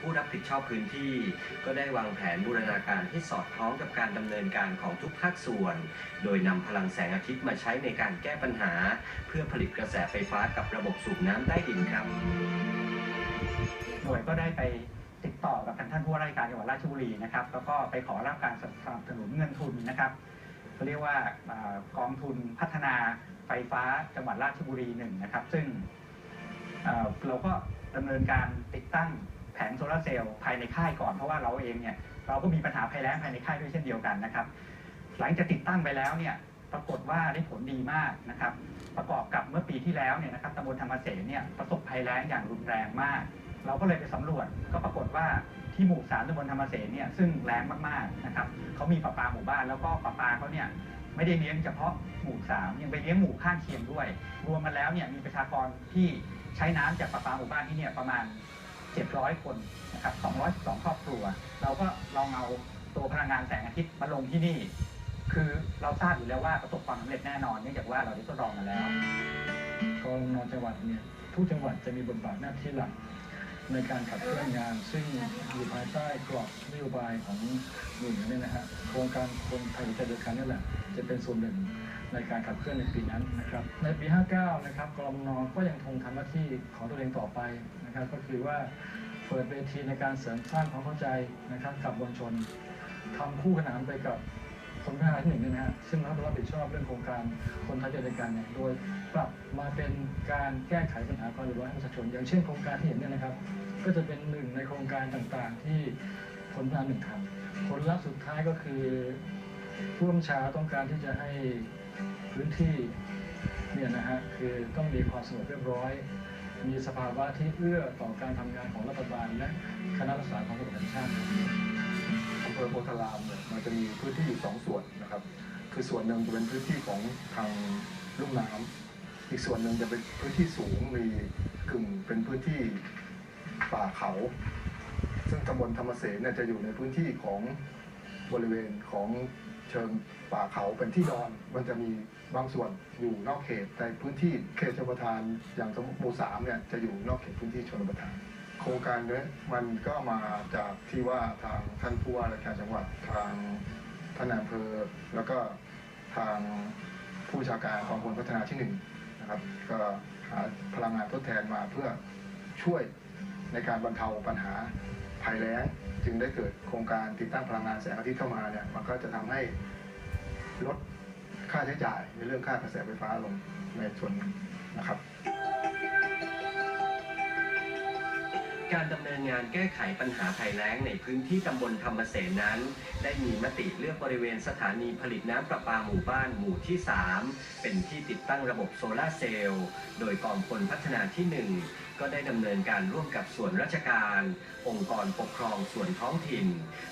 ผู้รับผิดชอบพื้นที่ ก็ได้วางแผนบูรณาการให้สอดคล้องกับการดำเนินการของทุกภาคส่วน โดยนำพลังแสงอาทิตย์มาใช้ในการแก้ปัญหา เพื่อผลิตกระแสไฟฟ้ากับระบบสูบน้ำใต้ดินครับ หน่วยก็ได้ไปติดต่อกับทางท่านผู้ว่าราชการจังหวัดราชบุรีนะครับ แล้วก็ไปขอรับการสนับสนุนเงินทุนนะครับเรียกว่ากองทุนพัฒนาไฟฟ้าจังหวัดราชบุรีหนึ่งนะครับ ซึ่งเราก็ดำเนินการติดตั้ง งโซลาร์เซลล์ภายในค่ายก่อนเพราะว่าเราเองเนี่ยเราก็มีปัญหาภัยแล้งภายในค่ายด้วยเช่นเดียวกันนะครับ หลังจากติดตั้งไปแล้วเนี่ยปรากฏว่าได้ผลดีมากนะครับ ประกอบกับเมื่อปีที่แล้วเนี่ยนะครับตำบลธรรมเสนเนี่ยประสบภัยแล้งอย่างรุนแรงมาก เราก็เลยไปสำรวจก็ปรากฏว่าที่หมู่สามตำบลธรรมเสนเนี่ยซึ่งแรงมากๆนะครับเขามีประปาหมู่บ้านแล้วก็ประปาเขาเนี่ยไม่ได้เลี้ยงเฉพาะหมู่สามยังไปเลี้ยงหมู่ข้างเคียงด้วย รวมมาแล้วเนี่ยมีประชากรที่ใช้น้ำจากประปาหมู่บ้านที่เนี่ยประมาณ 700 คนนะครับ212 ครอบครัว เราก็ลองเอาตัวพลังงานแสงอาทิตย์มาลงที่นี่ คือเราทราบอยู่แล้วว่าประสบความสำเร็จแน่นอนเนื่องจากว่าเราได้ทดลองมาแล้วกรนจังหวัดเนี่ยทุกจังหวัดจะมีบทบาทหน้าที่หลักในการขับเคลื่อนงาน ซึ่งอยู่ภายใต้กรอบนโยบายของหน่วยเนี่ยนะฮะโครงการคนไทยใจเดียวกันนี่แหละจะเป็นส่วนหนึ่ง ในการขับเคลื่อนในปีนั้นนะครับ ในปี 59 นะครับกรมนก็ยังคงทำหน้าที่ของตัวเองต่อไปนะครับ ก็คือว่าเปิดเวทีในการเสริมสร้างความเข้าใจนะครับกับมวลชนทำคู่ขนานไปกับคนพัฒนาที่หนึ่งนะฮะซึ่งรับผิดชอบเรื่องโครงการคนไทยเจริญกันเนี่ยโดยปรับมาเป็นการแก้ไขปัญหาความเดือดร้อนให้ประชาชน อย่างเช่นโครงการที่เห็นเนี่ยนะครับ ก็จะเป็นหนึ่งในโครงการต่างๆ ที่คนพัฒนาหนึ่งทำผลลัพธ์สุดท้ายก็คือผู้ร่วมชาต้องการที่จะให้ พื้นที่เนี่ยนะฮะคือต้องมีความสงบเรียบร้อย มีสภาวะที่เอื้อต่อการทำงานของรัฐบาลและคณะรักษาความสงบแห่งชาติอำเภอโพธารามเนี่ยมันจะมีพื้นที่อยู่สองส่วนนะครับ คือส่วนหนึ่งจะเป็นพื้นที่ของทางลุ่มน้ำอีกส่วนหนึ่งจะเป็นพื้นที่สูงมีกึ่งเป็นพื้นที่ป่าเขา ซึ่งตำบลธรรมเสนเนี่ยจะอยู่ในพื้นที่ของบริเวณของ เชิงป่าเขาเป็นที่ดอน มันจะมีบางส่วนอยู่นอกเขตแต่พื้นที่เขตชลประทานอย่างสมมติหมู่สามเนี่ยจะอยู่นอกเขตพื้นที่ชลประทาน โครงการเนี้ยมันก็มาจากที่ว่าทางท่านผู้ว่าราชการจังหวัดทางท่านอำเภอแล้วก็ทางผู้บัญชาการกองพลพัฒนาที่หนึ่งนะครับก็หาพลังงานทดแทนมาเพื่อช่วยในการบรรเทาปัญหา ภัยแล้งจึงได้เกิดโครงการติดตั้งพลังงานแสงอาทิตย์เข้ามาเนี่ยมันก็จะทำให้ลดค่าใช้จ่ายในเรื่องค่ากระแสไฟฟ้าลงในส่วนนะครับ การดำเนินงานแก้ไขปัญหาภัยแล้งในพื้นที่ตำบลธรรมเสนนั้น ได้มีมติเลือกบริเวณสถานีผลิตน้ำประปาหมู่บ้านหมู่ที่ 3 เป็นที่ติดตั้งระบบโซลาเซลล์ โดยกองพลพัฒนาที่ 1 ก็ได้ดำเนินการร่วมกับส่วนราชการ องค์กรปกครองส่วนท้องถิ่น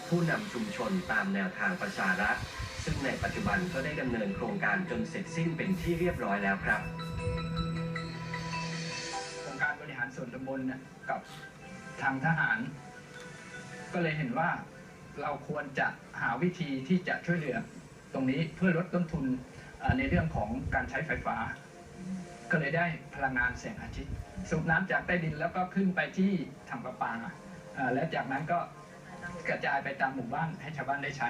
ผู้นำชุมชนตามแนวทางประชารัฐ ซึ่งในปัจจุบันก็ได้ดำเนินโครงการจนเสร็จสิ้นเป็นที่เรียบร้อยแล้วครับโครงการบริหารส่วนตำบลกับ ทางทหาร ก็เลยเห็นว่าเราควรจะหาวิธีที่จะช่วยเหลือ ตรงนี้เพื่อลดต้นทุนในเรื่องของการใช้ไฟฟ้า ก็เลยได้พลังงานแสงอาทิตย์ สูบน้ำจากใต้ดินแล้วก็ขึ้นไปที่ถังประปาและจากนั้นก็กระจายไปตามหมู่บ้านให้ชาวบ้านได้ใช้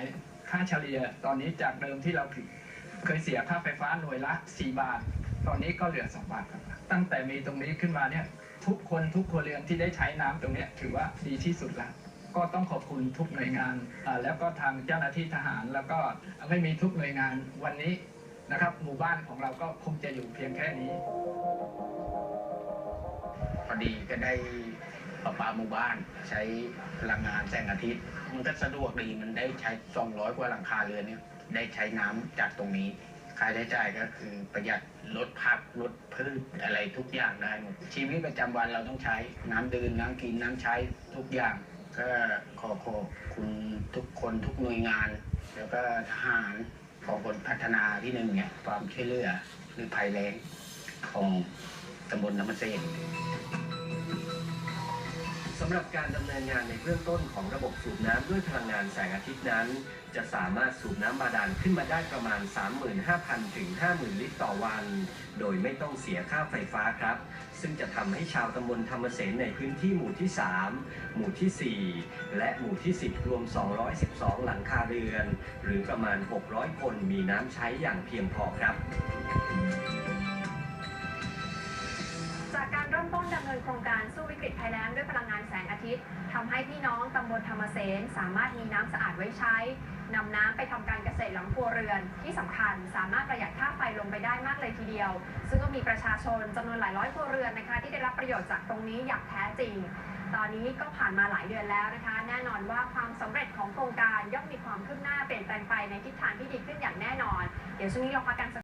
ค่าเฉลี่ยตอนนี้จากเดิมที่เราเคยเสียค่าไฟฟ้าหน่วยละ 4 บาท ตอนนี้ก็เหลือ 2 บาทครับ ตั้งแต่มีตรงนี้ขึ้นมาเนี่ย ทุกคนทุกครัวเรือนที่ได้ใช้น้ำตรงนี้ถือว่าดีที่สุดแล้วก็ต้องขอบคุณทุกหน่วยงานแล้วก็ทางเจ้าหน้าที่ทหาร แล้วก็ไม่มีทุกหน่วยงานวันนี้นะครับ หมู่บ้านของเราก็คงจะอยู่เพียงแค่นี้พอดีก็ได้ประปาหมู่บ้านใช้พลังงานแสงอาทิตย์ มันก็สะดวกดีมันได้ใช้ 200 กว่าหลังคาเรือนเนี่ยได้ใช้น้ำจากตรงนี้ ค่าใช้จ่ายก็คือประหยัดลดพักลดพืชอะไรทุกอย่างได้หมดชีวิตประจำวันเราต้องใช้น้ำดื่มน้ำกินน้ำใช้ทุกอย่าง ก็ขอขอบคุณทุกคนทุกหน่วยงาน แล้วก็ทหารของคนพัฒนาที่หนึ่งเนี่ยความช่วยเหลือหรือภัยแรงของตำบลน้ำมันเซนำหรับการดำเนินงานในเบื้องต้นของระบบสูบน้ำด้วยพลังงานแสงอาทิตย์นั้น จะสามารถสูบน้ำบาดาลขึ้นมาได้ประมาณ 35,000 ถึง 50,000 ลิตรต่อวัน โดยไม่ต้องเสียค่าไฟฟ้าครับ ซึ่งจะทำให้ชาวตำบลธรรมเสนในพื้นที่หมู่ที่ 3 หมู่ที่ 4 และหมู่ที่ 10 รวม 212 หลังคาเรือน หรือประมาณ 600 คนมีน้ำใช้อย่างเพียงพอครับ ต้นดำเนินโครงการสู้วิกฤตภัยแล้งด้วยพลังงานแสงอาทิตย์ทำให้พี่น้องตำบลธรรมเสนสามารถมีน้ำสะอาดไว้ใช้นำน้ำไปทำการเกษตรหลังครัวเรือน ที่สำคัญสามารถประหยัดค่าไฟลงไปได้มากเลยทีเดียว ซึ่งก็มีประชาชนจำนวนหลายร้อยครัวเรือนนะคะ ที่ได้รับประโยชน์จากตรงนี้อย่างแท้จริง ตอนนี้ก็ผ่านมาหลายเดือนแล้วนะคะ แน่นอนว่าความสำเร็จของโครงการย่อมมีความคืบหน้าเปลี่ยนแปลงไปในทิศทางที่ดีขึ้นอย่างแน่นอน เดี๋ยวช่วงนี้เราพักกัน